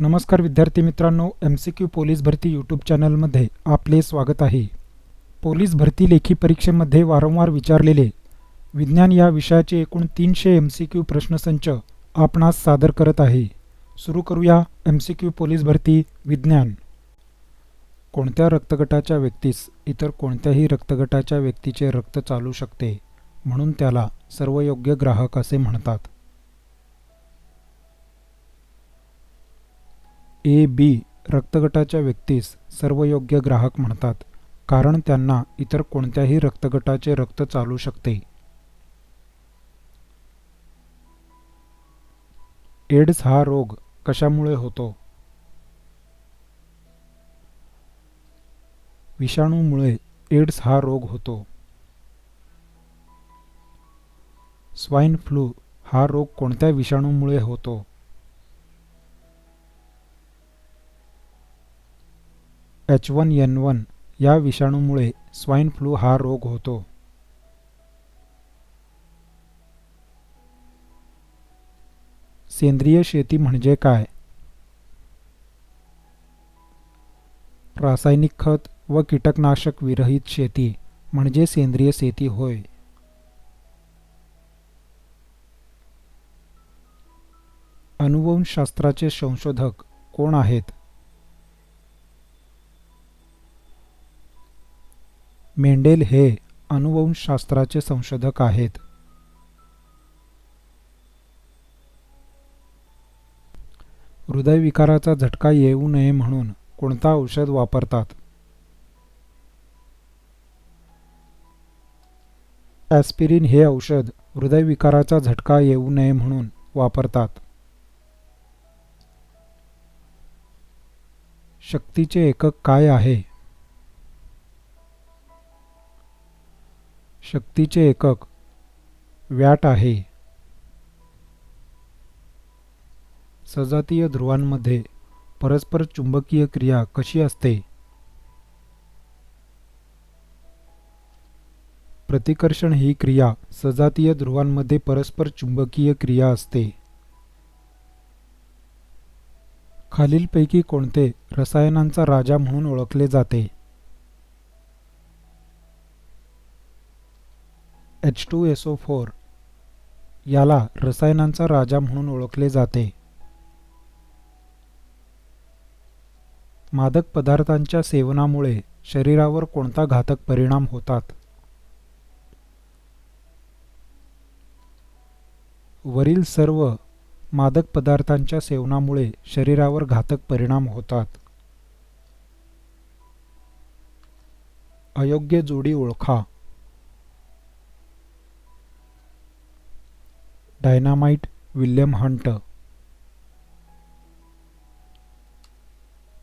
नमस्कार विद्यार्थी मित्रांनो एम सी क्यू पोलीस भरती यूट्यूब चॅनलमध्ये आपले स्वागत आहे. पोलीस भरती लेखी परीक्षेमध्ये वारंवार विचारलेले विज्ञान या विषयाचे एकूण तीनशे एम सी क्यू प्रश्नसंच आपणास सादर करत आहे. सुरू करूया एम सी क्यू पोलीस भरती विज्ञान. कोणत्या रक्तगटाच्या व्यक्तीस इतर कोणत्याही रक्तगटाच्या व्यक्तीचे रक्त चालू शकते? म्हणून त्याला सर्वयोग्य ग्राहक असे म्हणतात. ए बी रक्तगटाच्या व्यक्तीस सर्वयोग्य ग्राहक म्हणतात कारण त्यांना इतर कोणत्याही रक्तगटाचे रक्त चालू शकते. एड्स हा रोग कशामुळे होतो? विषाणूमुळे एड्स हा रोग होतो. स्वाईन फ्लू हा रोग कोणत्या विषाणूमुळे होतो? एच वन एन वन या विषाणूमुळे स्वाईन फ्लू हा रोग होतो. सेंद्रिय शेती म्हणजे काय? रासायनिक खत व कीटकनाशक विरहित शेती म्हणजे सेंद्रिय शेती होय. अनुवंशशास्त्राचे संशोधक कोण आहेत? मेंडेल हे अनुवंशशास्त्राचे संशोधक आहेत. हृदयविकाराचा झटका येऊ नये म्हणून कोणता औषध वापरतात? ॲस्पिरिन हे औषध हृदयविकाराचा झटका येऊ नये म्हणून वापरतात. शक्तीचे एकक काय आहे? शक्तीचे एकक वॅट आहे. सजातीय ध्रुवांमध्ये परस्पर चुंबकीय क्रिया कशी असते? प्रतिकर्षण ही क्रिया सजातीय ध्रुवांमध्ये परस्पर चुंबकीय क्रिया असते. खालीलपैकी कोणते रसायनांचा राजा म्हणून ओळखले जाते? H two S O four याला रसायनांचा राजा म्हणून ओळखले जाते. मादक पदार्थांच्या सेवनामुळे शरीरावर कोणता घातक परिणाम होतात? वरील सर्व मादक पदार्थांच्या सेवनामुळे शरीरावर घातक परिणाम होतात. अयोग्य जोडी ओळखा. Dynamite William Hunt.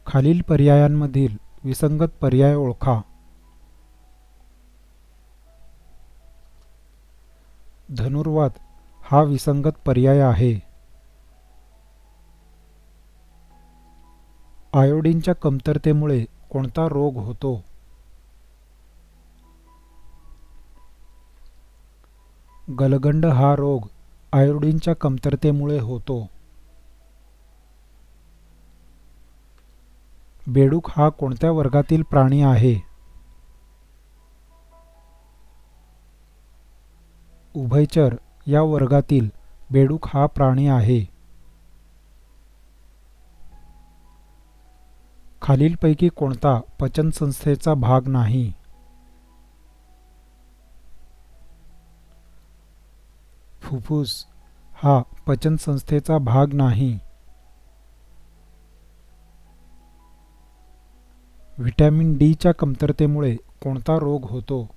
खालील पर्यायांमधील विसंगत पर्याय ओळखा. धनुर्वाद हा विसंगत पर्याय आहे. आयोडीनच्या कमतरतेमुळे कोणता रोग होतो? गलगंड हा रोग आयोडीनच्या कमतरतेमुळे होतो. बेडूक हा कोणत्या वर्गातील प्राणी आहे? उभयचर या वर्गातील बेडूक हा प्राणी आहे. खालीलपैकी कोणता पचनसंस्थेचा भाग नाही. फुफ्फुस हा पचनसंस्थेचा भाग नाही. व्हिटॅमिन डीच्या कमतरतेमुळे कोणता रोग होतो?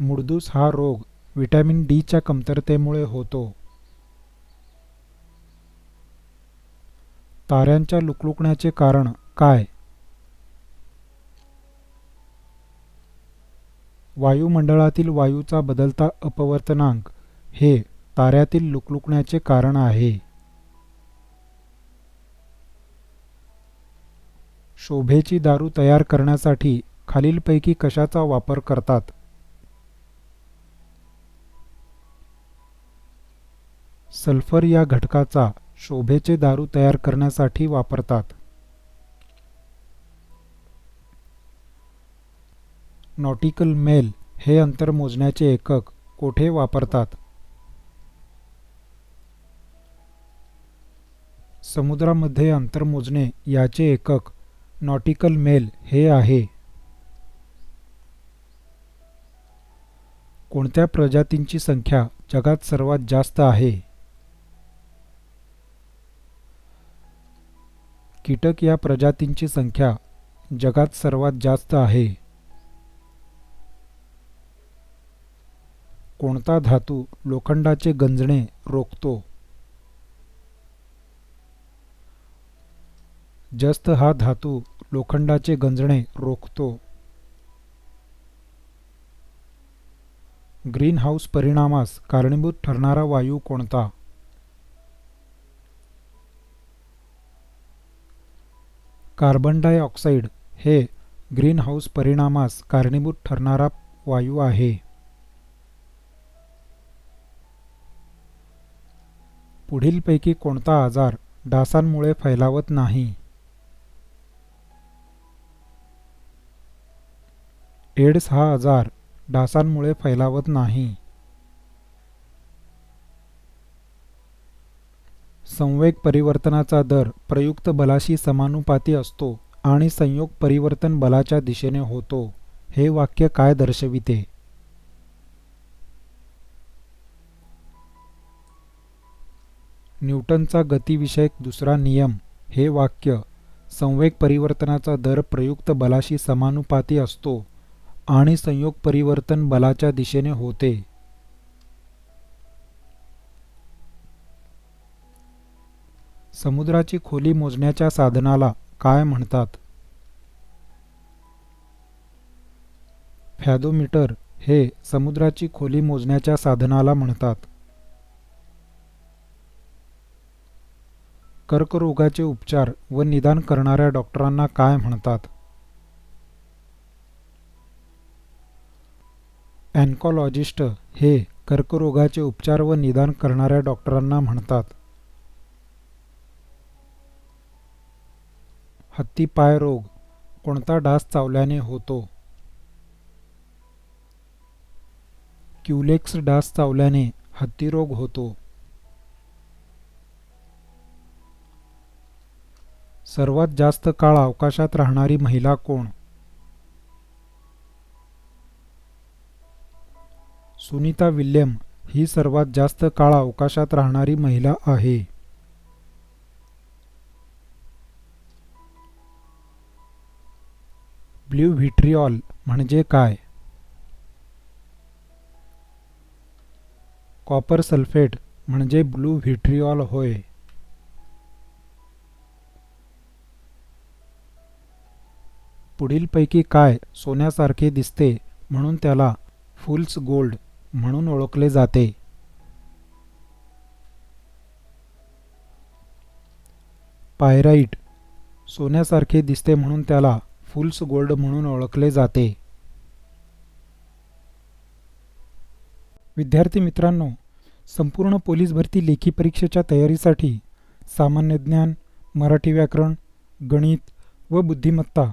मुडदूस हा रोग व्हिटॅमिन डीच्या कमतरतेमुळे होतो. ताऱ्यांच्या लुकलुकण्याचे कारण काय? वायुमंडळातील वायूचा बदलता अपवर्तनांक हे ताऱ्यातील लुकलुकण्याचे कारण आहे. शोभेची दारू तयार करण्यासाठी खालीलपैकी कशाचा वापर करतात? सल्फर या घटकाचा शोभेचे दारू तयार करण्यासाठी वापरतात. नॉटिकल मेल हे अंतर मोजण्याचे एकक कोठे वापरतात? समुद्रामध्ये अंतर मोजणे याचे एकक नॉटिकल मेल हे आहे. कोणत्या प्रजातींची संख्या जगात सर्वात जास्त आहे? कीटक या प्रजातींची संख्या जगात सर्वात जास्त आहे. कोणता धातू लोखंडाचे गंजणे रोखतो? जस्त हा धातू लोखंडाचे गंजणे रोखतो. ग्रीनहाऊस परिणामास कारणीभूत ठरणारा वायू कोणता? कार्बन डायऑक्साईड हे ग्रीनहाऊस परिणामास कारणीभूत ठरणारा वायू आहे. पुढीलपैकी कोणता आजार डासांमुळे फैलावत नाही. एड्स हा आजार डासांमुळे फैलावत नाही. संवेग परिवर्तनाचा दर प्रयुक्त बलाशी समानुपाती असतो आणि संयोग परिवर्तन बलाच्या दिशेने होतो. हे वाक्य काय दर्शविते? न्यूटनचा गतिविषयक दुसरा नियम हे वाक्य संवेग परिवर्तनाचा दर प्रयुक्त बलाशी समानुपाती असतो आणि संयोग परिवर्तन बलाच्या दिशेने होते. समुद्राची खोली मोजण्याच्या साधनाला काय म्हणतात? फॅदोमीटर हे समुद्राची खोली मोजण्याच्या साधनाला म्हणतात. कर्करोगाचे उपचार व निदान करणाऱ्या डॉक्टरांना काय म्हणतात? अँकॉलॉजिस्ट हे कर्करोगाचे उपचार व निदान करणाऱ्या डॉक्टरांना म्हणतात. हत्तीपाय रोग कोणता डास चावल्याने होतो? क्युलेक्स डास चावल्याने हत्तीरोग होतो. सर्वात जास्त काळ अवकाशात राहणारी महिला कोण? सुनीता विल्यम ही सर्वात जास्त काळ अवकाशात राहणारी महिला आहे. ब्ल्यू व्हिट्रिऑल म्हणजे काय? कॉपर सल्फेट म्हणजे ब्लू व्हिट्रिऑल होय. पुढीलपैकी काय सोन्यासारखे दिसते म्हणून त्याला फुल्स गोल्ड म्हणून ओळखले जाते. पायराईट सोन्यासारखे दिसते म्हणून त्याला फुल्स गोल्ड म्हणून ओळखले जाते. विद्यार्थी मित्रांनो संपूर्ण पोलीस भरती लेखी परीक्षेच्या तयारीसाठी सामान्य ज्ञान मराठी व्याकरण गणित व बुद्धिमत्ता